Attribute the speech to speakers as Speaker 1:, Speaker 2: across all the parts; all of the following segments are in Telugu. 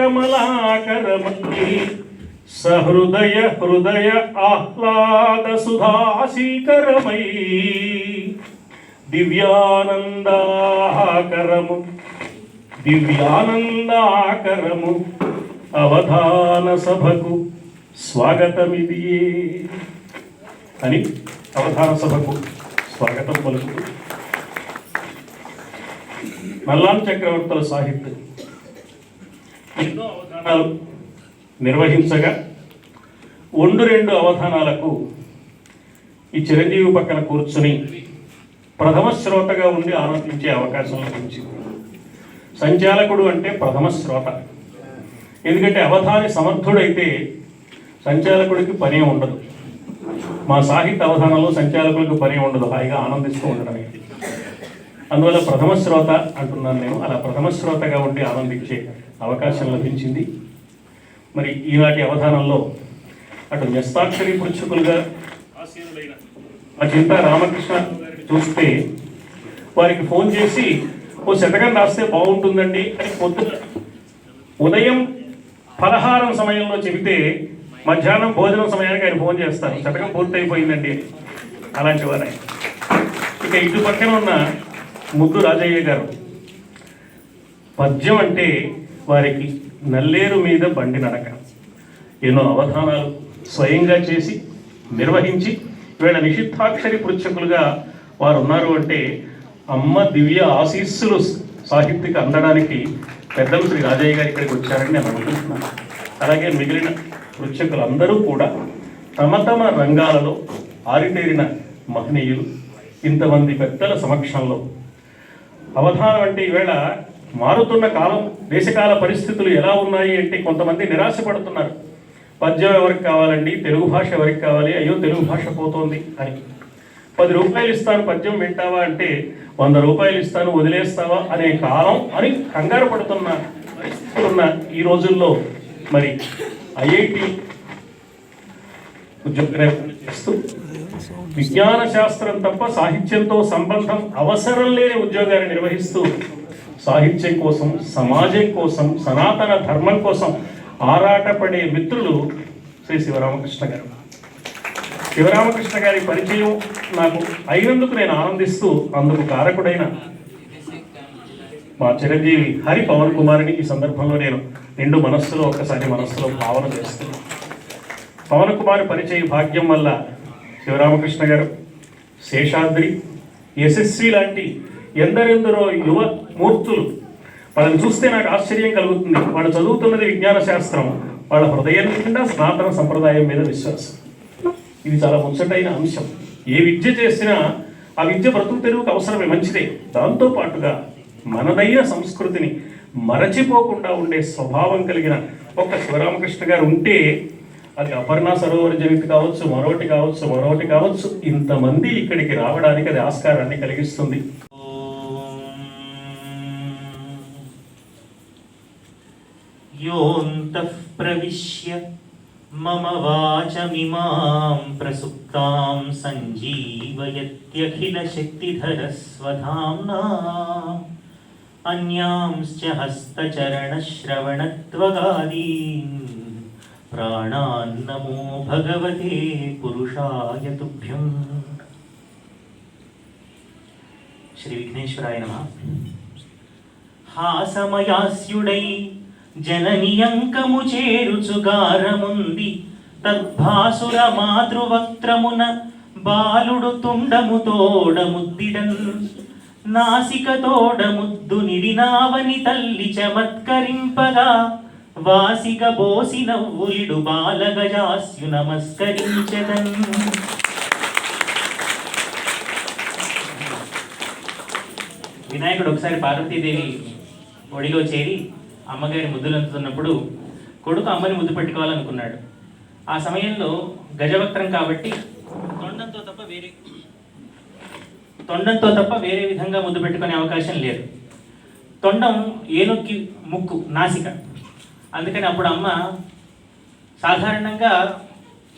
Speaker 1: కమలాకరమీ సహృదయ హృదయ ఆహ్లాద సుధాశీకరమై దివ్యానందాకరము దివ్యానందాకరము అవధాన సభకు స్వాగతమిది అని అవధాన సభకు స్వాగతం పలుకుతూ. నల్లాం చక్రవర్తుల సాహిత్యం. ఎన్నో అవధానాలు నిర్వహించగా ఒండు రెండు అవధానాలకు ఈ చిరంజీవి పక్కన కూర్చుని ప్రథమ శ్రోతగా ఉండి ఆనందించే అవకాశం లభించింది. సంచాలకుడు అంటే ప్రథమ శ్రోత. ఎందుకంటే అవధాని సమర్థుడైతే సంచాలకుడికి పనే ఉండదు. మా సాహిత్య అవధానంలో సంచాలకులకు పని ఉండదు హాయిగా ఆనందిస్తూ ఉండడమే. అందువల్ల ప్రథమ శ్రోత అంటున్నాను నేను అలా ప్రథమ శ్రోతగా ఉండి ఆనందించే అవకాశం లభించింది. మరి ఈనాటి అవధానంలో అటు న్యస్తాక్షరి పృచ్ఛకులుగా మా చింత రామకృష్ణ చూస్తే వారికి ఫోన్ చేసి ఓ శతకం రాస్తే బాగుంటుందండి అని పొద్దున ఉదయం ఫలహారం సమయంలో చెబితే మధ్యాహ్నం భోజనం సమయానికి ఆయన ఫోన్ చేస్తారు. శతకం పూర్తయిపోయిందండి అలాంటి వారు. ఇక ఇటు పక్కన ఉన్న ముద్దు రాజయ్య గారు పద్యం అంటే వారికి నల్లేరు మీద బండి నడక. ఎన్నో అవధానాలు స్వయంగా చేసి నిర్వహించి వీళ్ళ నిషిద్ధాక్షరి పృచ్ఛకులుగా వారు ఉన్నారు అంటే అమ్మ దివ్య ఆశీస్సులు సాహిత్యకి అందడానికి పెద్దలు శ్రీ రాజయ్య గారు ఇక్కడికి వచ్చారని నేను అనుకుంటున్నాను. అలాగే మిగిలిన పృచ్ఛకులందరూ కూడా తమ తమ రంగాలలో ఆరితేరిన మహనీయులు ఇంతమంది పెద్దల సమక్షంలో. అవధానం అంటే ఈవేళ మారుతున్న కాలం దేశకాల పరిస్థితులు ఎలా ఉన్నాయి అంటే కొంతమంది నిరాశపడుతున్నారు. పద్యం ఎవరికి కావాలండి? తెలుగు భాష ఎవరికి కావాలి? అయ్యో తెలుగు భాష పోతోంది అని. పది రూపాయలు ఇస్తాను పద్యం వింటావా అంటే వంద రూపాయలు ఇస్తాను వదిలేస్తావా అనే కాలం అని కంగారు పడుతున్న ఉన్న ఈ రోజుల్లో మరి ఐఐటి ఉద్యోగ చేస్తూ విజ్ఞాన శాస్త్రం తప్ప సాహిత్యంతో సంబంధం అవసరం లేని ఉద్యోగాన్ని నిర్వహిస్తూ సాహిత్యం కోసం సమాజం కోసం సనాతన ధర్మం కోసం ఆరాటపడే మిత్రులు శ్రీ శివరామకృష్ణ గారు. శివరామకృష్ణ గారి పరిచయం నాకు అయినందుకు నేను ఆనందిస్తూ అందుకు కారకుడైన మా చిరంజీవి హరి పవన్ కుమార్ని ఈ సందర్భంలో నేను నిండు మనస్సులో ఒక్కసారి మనస్సులో భావన చేస్తున్నాను. పవన్ కుమార్ పరిచయ భాగ్యం వల్ల శివరామకృష్ణ గారు శేషాద్రి యశస్వి లాంటి ఎందరెందరో యువ మూర్తులు. వాళ్ళని చూస్తే నాకు ఆశ్చర్యం కలుగుతుంది. వాళ్ళు చదువుతున్నది విజ్ఞాన శాస్త్రం. వాళ్ళ హృదయం నిండా సనాతన సంప్రదాయం మీద విశ్వాసం. ఇది చాలా ముచ్చటైన అంశం. ఏ విద్య చేసినా ఆ విద్య బ్రతుకు తెరువుకు అవసరమే మంచిదే. దాంతో పాటుగా మనదైన సంస్కృతిని మరచిపోకుండా ఉండే స్వభావం కలిగిన ఒక శివరామకృష్ణ గారు ఉంటే అది అపర్ణ సరోవర జనిత కావచ్చు మరొకటి కావచ్చు మరొకటి కావచ్చు ఇంతమంది ఇక్కడికి రావడానికి అది ఆస్కారాన్ని కలిగిస్తుంది.
Speaker 2: योऽन्तः प्रविश्य मम वाचमिमां प्रसुप्तां सञ्जीवयत्यखिलशक्तिधरस्वधाम्ना अन्यांश्च हस्तचरणश्रवणत्वगादीन् प्राणान्नमो भगवते पुरुषाय तुभ्यम्। श्रीविघ्नेश्वराय नमः। हासमयास्युडै జననియంకము చేరుచుగారముంది తద్భాసుర మాతృవక్త్రమున బాలుడు తుండము తోడముద్దిడన్. నాసిక తోడముద్దు నిడినావని తల్లి చమత్కరింపగా వాసిక బోసి నవ్వులిడు బాలగజాస్యు నమస్కరించదన్. వినాయకుడు ఒకసారి పార్వతీదేవి ఒడిలో చేరి అమ్మగారి ముద్దులు అందుతున్నప్పుడు కొడుకు అమ్మని ముద్దు పెట్టుకోవాలనుకున్నాడు. ఆ సమయంలో గజవక్త్రం కాబట్టి తొండంతో తప్ప వేరే తొండంతో తప్ప వేరే విధంగా ముద్దు పెట్టుకునే అవకాశం లేదు. తొండం ఏనుక్కి ముక్కు నాసిక. అందుకని అప్పుడు అమ్మ సాధారణంగా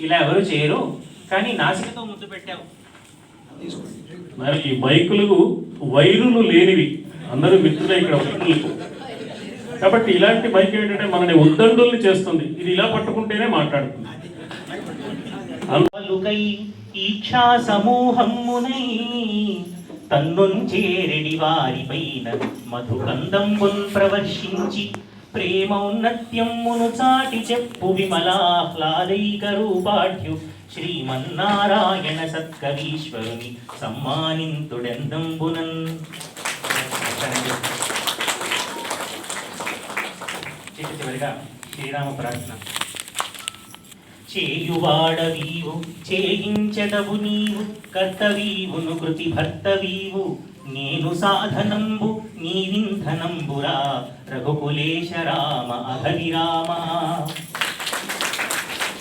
Speaker 2: ఇలా ఎవరు చేయరు కానీ నాసికతో ముద్దు పెట్టావు.
Speaker 1: మరి ఈ బైకులు వైరులు లేనివి. అందరూ మిత్రులే ఇక్కడ కాబట్టి ఇలాంటి మైక్ ఏంటంటే మనని ఉద్దండుల్ని చేస్తుంది. ఇది ఇలా పట్టుకుంటేనే మాట్లాడుతుంది.
Speaker 2: పలుకై ఈక్షా సమూహమునై తన్నుంచేరెడి వారిపైన మధుకందంబున్ ప్రవర్షించి ప్రేమౌన్నత్యమ్మును చాటి చెప్పు విమలాహ్లాదైక రూపాఢ్యు శ్రీమన్నారాయణ సత్కవీశ్వరుని సమ్మానింతుడెందంబునన్. చిట్ట చివరిగా? శ్రీరామ ప్రార్థన. చేయువాడవీవు చేయించదవు నీవు కర్తవీవును కృతి భర్తవీవు నేను సాధనంబు నీవింధనంబురా రఘుకులేశ రామ అహవిరామ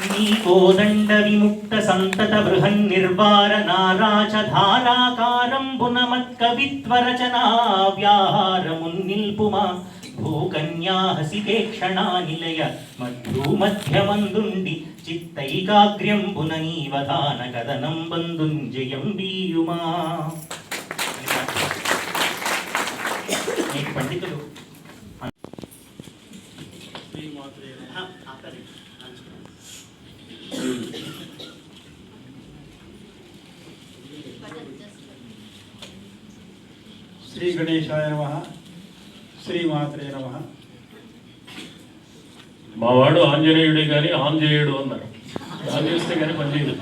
Speaker 2: నీ కోదండ విముక్త సంతత బృహన్ నిర్వార నారాచ ధారాకారంబున మత్కవిత్వరచనా వ్యాహారమున్ నిల్పుమా భూకన్యా క్షణానిలయ మధ్యూ నిలయ మధ్యమందుండి చిత్తైకాగ్ర్యంబున నీవధాన కదనం బంధుంజయం వీయుమా నీకు పండితులు
Speaker 3: శ్రీ గణేశాయ నమ శ్రీమాత్రే నమ.
Speaker 1: మా వాడు ఆంజనేయుడే కానీ ఆంజనేయుడు అన్నారు. ఆన్ చేస్తే కానీ పనిచేయదు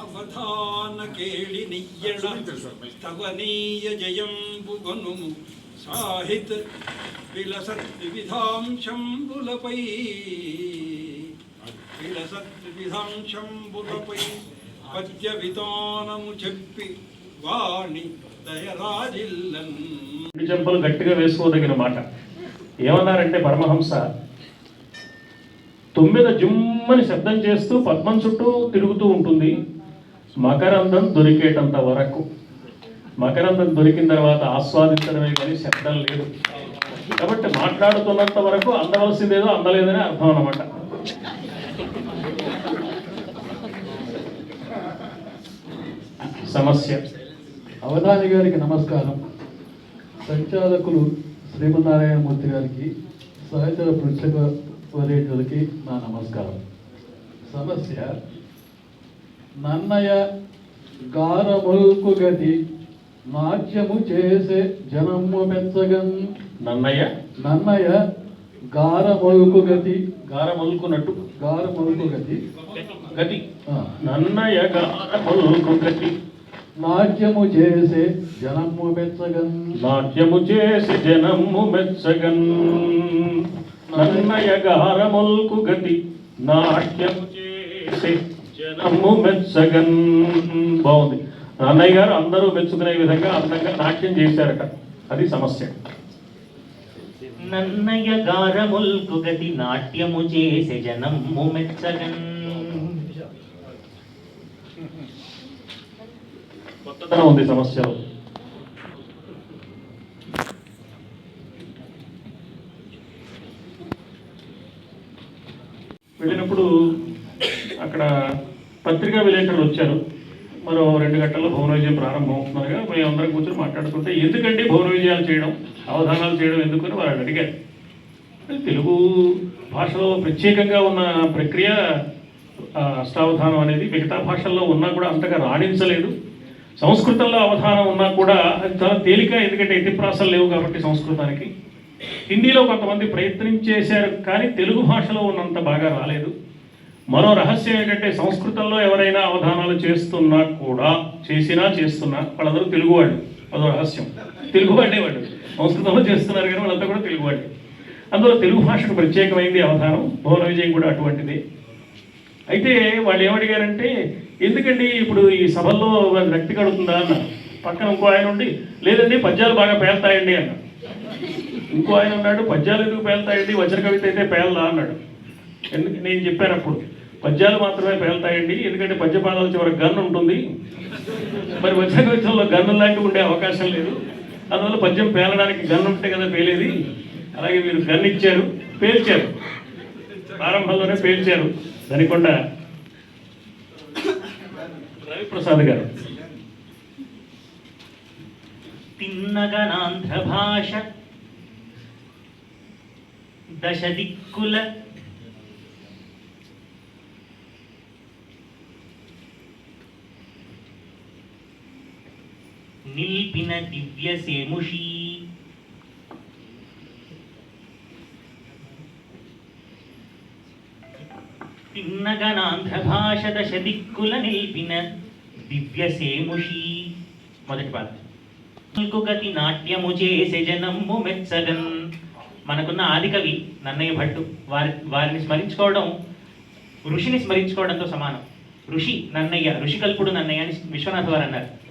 Speaker 3: అవధాన కేళి నియ్యణ స్తవనీయ జయంబు గొనుము. సాహిత్ విలసత్ వివిధాంశంబులపై విలసత్ వివిధాంశంబులపై పద్య చెప్పి వాణి దయరాజిల్లన్.
Speaker 1: చెంపలు గట్టిగా వేసుకోదగిన మాట. ఏమన్నారంటే పరమహంస తొమ్మిద జుమ్మని శబ్దం చేస్తూ పద్మం చుట్టూ తిరుగుతూ ఉంటుంది. మకరందం దొరికేటంత వరకు. మకరందం దొరికిన తర్వాత ఆస్వాదించడమే కానీ శబ్దం లేదు. కాబట్టి మాట్లాడుతున్నంత వరకు అందవలసిందేదో అందలేదని అర్థం అనమాట సమస్య.
Speaker 4: అవధాని గారికి నమస్కారం. సంచాలకులు శ్రీమన్నారాయణమూర్తి గారికి సహచర పృష్ఠక వరేణులకి నా నమస్కారం. సమస్య నన్నయ గారముల్కు గతి నాట్యము చేసే జనము మెచ్చగన్
Speaker 1: నన్నయ్య.
Speaker 4: నన్నయ గారముల్కు గతి
Speaker 1: గారమొలుకున్నట్టు.
Speaker 4: గారముల్కు గతి.
Speaker 1: గతి
Speaker 4: ఆ,
Speaker 1: నన్నయ్య గారమొలుకు గతి
Speaker 4: నాట్యము చేసే జనము మెచ్చగన్.
Speaker 1: నాట్యము చేసి జనము మెచ్చగన్. నన్నయ గారమొల్కు గతి నాట్యము చేసి జనము మెచ్చగన్. బాగుంది. అన్నయ్య గారు అందరూ మెచ్చుకునే విధంగా అందంగా నాట్యం చేశారట. అది సమస్య.
Speaker 2: నన్నయ గారముల్కు గతి నాట్యము చేసే జనము మెచ్చగన్
Speaker 1: కొత్తదనం ఉంది సమస్యలో. వెళ్ళినప్పుడు అక్కడ పత్రికా విలేకరులు వచ్చారు. మరో రెండు గంటల్లో భవన విజయం ప్రారంభం మేము అందరం కూర్చొని మాట్లాడుకుంటే ఎందుకండి భవన విజయాలు చేయడం అవధానాలు చేయడం ఎందుకని వాళ్ళు అడిగారు. తెలుగు భాషలో ప్రత్యేకంగా ఉన్న ప్రక్రియ అష్టావధానం అనేది మిగతా భాషల్లో ఉన్నా కూడా అంతగా రాణించలేదు. సంస్కృతంలో అవధానం ఉన్నా కూడా అది చాలా తేలిక ఎందుకంటే ఎత్తిప్రాసలు లేవు కాబట్టి సంస్కృతానికి. హిందీలో కొంతమంది ప్రయత్నం చేశారు కానీ తెలుగు భాషలో ఉన్నంత బాగా రాలేదు. మరో రహస్యం ఏంటంటే సంస్కృతంలో ఎవరైనా అవధానాలు చేస్తున్నా కూడా చేసినా చేస్తున్నా వాళ్ళందరూ తెలుగు వాళ్ళు అదో రహస్యం. తెలుగు వాళ్ళే. వాళ్ళు సంస్కృతంలో చేస్తున్నారు కానీ వాళ్ళంతా కూడా తెలుగు వాళ్ళే అందులో తెలుగు భాషకు ప్రత్యేకమైంది అవధానం. భువన విజయం కూడా అటువంటిది. అయితే వాళ్ళు ఏమడిగారంటే ఎందుకండి ఇప్పుడు ఈ సభల్లో రక్తి కడుతుందా అన్న పక్కన ఇంకో ఆయన ఉండి లేదండి పద్యాలు బాగా పేల్తాయండి అన్న ఇంకో ఆయన ఉన్నాడు పద్యాలు ఎందుకు పేల్తాయండి? వజ్ర కవిత అయితే పేలదా అన్నాడు. ఎందుకు? నేను చెప్పాను అప్పుడు. పద్యాలు మాత్రమే పేలుతాయండి. ఎందుకంటే పద్యపాదాల చివర గన్ ఉంటుంది. మరి వచ్చే కవితల్లో గన్ను లాంటివి ఉండే అవకాశం లేదు. అందువల్ల పద్యం పేలడానికి గన్ ఉంటే కదా పేలేది. అలాగే మీరు గన్ ఇచ్చారు పేల్చారు. ప్రారంభంలోనే పేల్చారు. దనికొండ రవిప్రసాద్ గారు.
Speaker 2: తిన్నగనాంధ్ర భాష దశ దిక్కుల నిల్పిన దివ్య సేముషీ. తిన్నగనాంధ్ర భాష దశ దిక్కుల నిల్పిన దివ్య సేముషీ. మొదటి పాట. గతి నాట్యము చేసే జనము మెచ్చగన్. మనకున్న ఆదికవి నన్నయ్య భట్టు వారి వారిని స్మరించుకోవడం ఋషిని స్మరించుకోవడంతో సమానం. ఋషి నన్నయ్య ఋషికల్పుడు నన్నయ్య అని విశ్వనాథ్ వారు అన్నారు.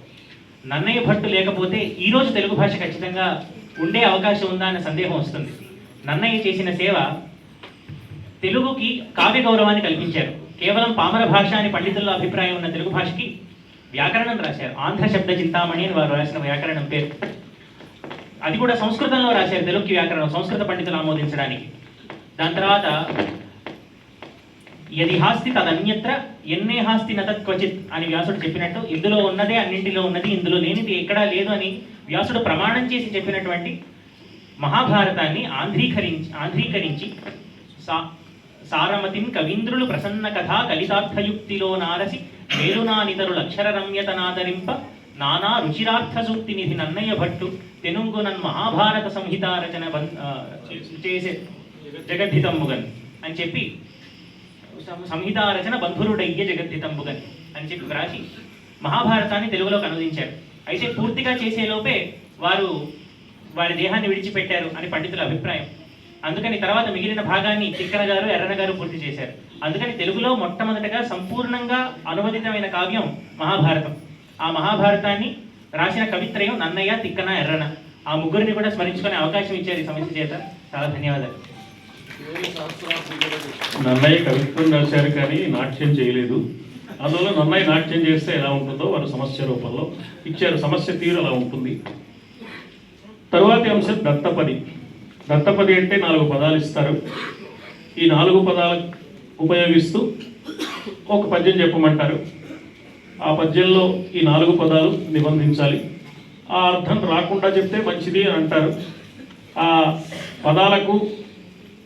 Speaker 2: నన్నయ్య భట్టు లేకపోతే ఈ రోజు తెలుగు భాష ఖచ్చితంగా ఉండే అవకాశం ఉందా అనే సందేహం వస్తుంది. నన్నయ్య చేసిన సేవ తెలుగుకి కావ్య గౌరవాన్ని కల్పించారు. కేవలం పామర భాష అని పండితుల్లో అభిప్రాయం ఉన్న తెలుగు భాషకి వ్యాకరణం రాశారు. ఆంధ్ర శబ్ద చింతామణి అని వారు రాసిన వ్యాకరణం పేరు. అది కూడా సంస్కృతంలో రాశారు తెలుగుకి వ్యాకరణం సంస్కృత పండితులు ఆమోదించడానికి. దాని తర్వాత యది హాస్తి తదన్యత్ర ఎన్నే హాస్తి నతత్ క్వచిత్ అని వ్యాసుడు చెప్పినట్టు ఇందులో ఉన్నదే అన్నింటిలో ఉన్నది ఇందులో లేనిది ఎక్కడా లేదు అని వ్యాసుడు ప్రమాణం చేసి చెప్పినటువంటి మహాభారతాన్ని ఆంధ్రీకరించి ఆంధ్రీకరించి సా సారమతిం కవీంద్రులు ప్రసన్న కథా కలితార్థయుక్తిలో నారసి మేలునానితరుల అక్షర రమ్యతనాదరింప నానా రుచిరార్థ సూక్తి నిధి నన్నయ్య భట్టు తెనుంగునన్ మహాభారత సంహిత రచన చేసే జగద్ధితమ్ముగన్ అని చెప్పి సంహితారచన రచన బంధురుడయ్యే జగద్ధితంబుగన్ అని చెప్పి వ్రాసి మహాభారతాన్ని తెలుగులోకి అనువదించారు అయితే పూర్తిగా చేసే లోపే వారు వారి దేహాన్ని విడిచిపెట్టారు అని పండితుల అభిప్రాయం. అందుకని తర్వాత మిగిలిన భాగాన్ని తిక్కన గారు ఎర్రన గారు పూర్తి చేశారు. అందుకని తెలుగులో మొట్టమొదటగా సంపూర్ణంగా అనువదితమైన కావ్యం మహాభారతం. ఆ మహాభారతాన్ని రాసిన కవిత్రయం నన్నయ్య తిక్కన ఎర్రన. ఆ ముగ్గురిని కూడా స్మరించుకునే అవకాశం ఇచ్చారు ఈ సమస్య చేత. చాలా ధన్యవాదాలు.
Speaker 1: నన్నయ్య కవిత్వం రాశారు కానీ నాట్యం చేయలేదు. అందువల్ల నన్నయ్య నాట్యం చేస్తే ఎలా ఉంటుందో వారు సమస్య రూపంలో ఇచ్చారు. సమస్య తీరు అలా ఉంటుంది. తర్వాతి అంశం దత్తపది. దత్తపది అంటే నాలుగు పదాలు ఇస్తారు. ఈ నాలుగు పదాలు ఉపయోగిస్తూ ఒక పద్యం చెప్పమంటారు. ఆ పద్యంలో ఈ నాలుగు పదాలు నిబంధించాలి. ఆ అర్థం రాకుండా చెప్తే మంచిది అని అంటారు. ఆ పదాలకు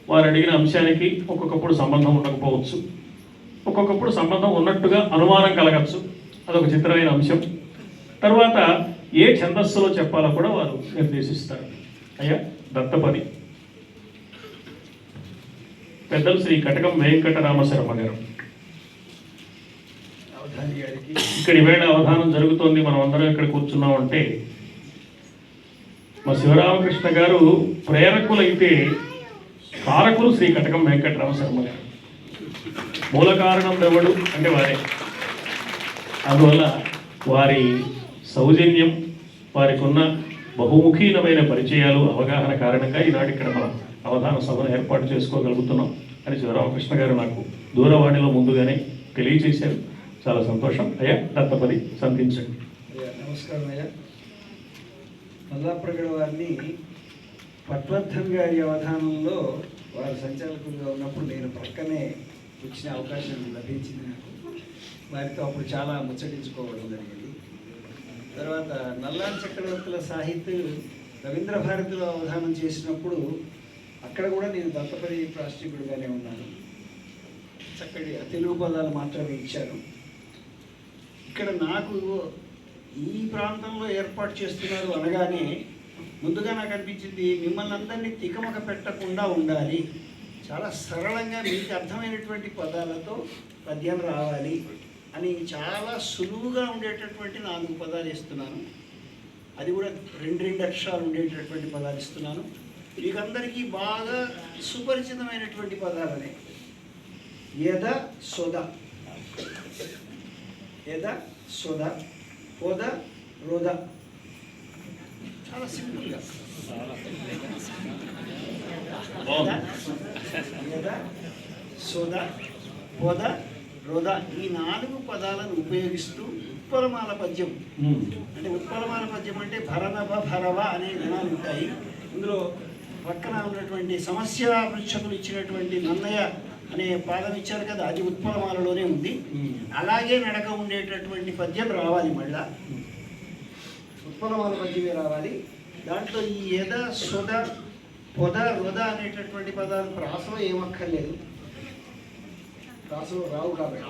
Speaker 1: వారు అడిగిన అంశానికి ఒక్కొక్కప్పుడు సంబంధం ఉండకపోవచ్చు. ఒక్కొక్కప్పుడు సంబంధం ఉన్నట్టుగా అనుమానం కలగచ్చు. అదొక చిత్రమైన అంశం. తర్వాత ఏ ఛందస్సులో చెప్పాలో కూడా వారు నిర్దేశిస్తారు. అయ్యా దత్తపది. పెద్దలు శ్రీ కటకం వెంకటరామ శర్మ గారు. ఇక్కడ ఈవేళ అవధానం జరుగుతోంది. మనం అందరం ఇక్కడ కూర్చున్నాం అంటే మా శివరామకృష్ణ గారు ప్రేరకులైతే కారకులు శ్రీ కటకం వెంకటరామ శర్మ గారు. మూల కారణం ఎవడు అంటే వారే. అందువల్ల వారి సౌజన్యం వారికి ఉన్న బహుముఖీనమైన పరిచయాలు అవగాహన కారణంగా ఈనాడు ఇక్కడ మనం అవధాన సభను ఏర్పాటు చేసుకోగలుగుతున్నాం అని శివరామకృష్ణ గారు నాకు దూరవాణిలో ముందుగానే తెలియజేశారు చాలా సంతోషం. అయ్యా దత్తపది
Speaker 5: సంతించండి నమస్కారం అయ్యా. మల్లాప్రగడ వారిని పట్వర్ధన్ గారి అవధానంలో వారు సంచాలకులుగా ఉన్నప్పుడు నేను ప్రక్కనే వచ్చిన అవకాశం లభించింది నాకు. వారితో అప్పుడు చాలా ముచ్చటించుకోవడం జరిగింది. తర్వాత నల్లాన్ చక్రవర్తుల సాహిత్య రవీంద్ర భారతిలో అవధానం చేసినప్పుడు అక్కడ కూడా నేను దత్తపరి ప్రాష్టికుడుగానే ఉన్నాను. చక్కటి తెలుగు పదాలు మాత్రమే ఇచ్చాను ఇక్కడ నాకు ఈ ప్రాంతంలో ఏర్పాటు చేస్తున్నారు అనగానే ముందుగా నాకు అనిపించింది మిమ్మల్ని అందరినీ తికమక పెట్టకుండా ఉండాలి. చాలా సరళంగా మీకు అర్థమైనటువంటి పదాలతో పద్యం రావాలి అని చాలా సులువుగా ఉండేటటువంటి నాలుగు పదాలు ఇస్తున్నాను. అది కూడా రెండు రెండు అక్షరాలు ఉండేటటువంటి పదాలు ఇస్తున్నాను. మీకు అందరికీ బాగా సుపరిచితమైనటువంటి పదాలనే. యద సొద. యద సొద. పొద రోద. చాలా సింపుల్గా సొద రోద ఈ నాలుగు పదాలను ఉపయోగిస్తూ ఉత్పలమాల పద్యం. అంటే ఉత్పలమాల పద్యం అంటే భరనభ భరవ అనే గణాలు ఉంటాయి. ఇందులో పక్కన ఉన్నటువంటి సమస్య పృచ్ఛకులు ఇచ్చినటువంటి నన్నయ్య అనే పాదం ఇచ్చారు కదా అది ఉత్పలమాలలోనే ఉంది. అలాగే నడక ఉండేటటువంటి పద్యం రావాలి మళ్ళా. ఉత్పలమాల పద్యమే రావాలి. దాంట్లో ఈ ఎద సుధ పొద రుద అనేటటువంటి పదాలు ప్రాసలో ఏమక్కర్లేదు. ప్రాసలో రావు కాబట్టి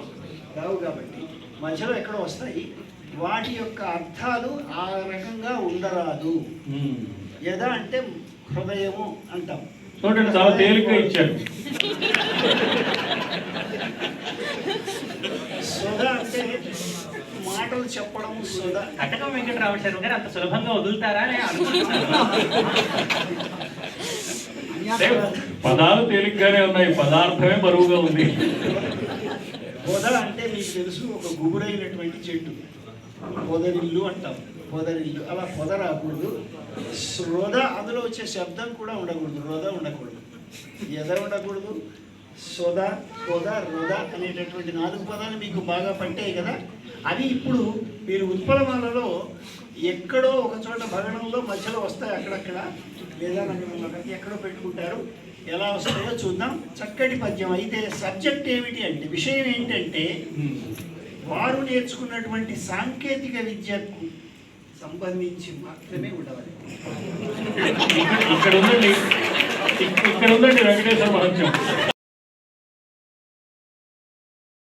Speaker 5: రావు కాబట్టి మధ్యలో ఎక్కడో వస్తాయి. వాటి యొక్క అర్థాలు ఆ రకంగా ఉండరాదు. ఎద అంటే హృదయము అంటాం.
Speaker 1: చూడండి చాలా తేలిగ్గా ఇచ్చాడు
Speaker 5: సుధ అంటే మాటలు చెప్పడం
Speaker 2: కటకం వెంకటరామ శర్మ గారు అంత సులభంగా వదులుతారా
Speaker 1: పదాలు తేలిగ్గానే ఉన్నాయి పదార్థమే బరువుగా ఉంది.
Speaker 5: పొద అంటే మీకు తెలుసు ఒక గుబురైనటువంటి చెట్టు. పొదరిల్లు అంటాం పొదరిల్లు. అలా పొద రాకూడదు. శ్రోధ అందులో వచ్చే శబ్దం కూడా ఉండకూడదు రోద ఉండకూడదు. ఎద ఉండకూడదు సోద పొద రోద అనేటటువంటి నాలుగు పదాలు మీకు బాగా పట్టాయి కదా? అవి ఇప్పుడు మీరు ఉత్పలమాలలో ఎక్కడో ఒక చోట భగణంలో మధ్యలో వస్తాయి అక్కడక్కడ. లేదా నగరంలో ఎక్కడో పెట్టుకుంటారు. ఎలా వస్తాయో చూద్దాం. చక్కటి పద్యం. అయితే సబ్జెక్ట్ ఏమిటి అంటే విషయం ఏంటంటే వారు నేర్చుకున్నటువంటి సాంకేతిక విద్యకు సంబంధించి మాత్రమే ఉండవాలి.
Speaker 1: ఇక్కడ ఇక్కడ ఉందండి. ఇక్కడ ఉందండి వెంకటేశ్వర మహత్యం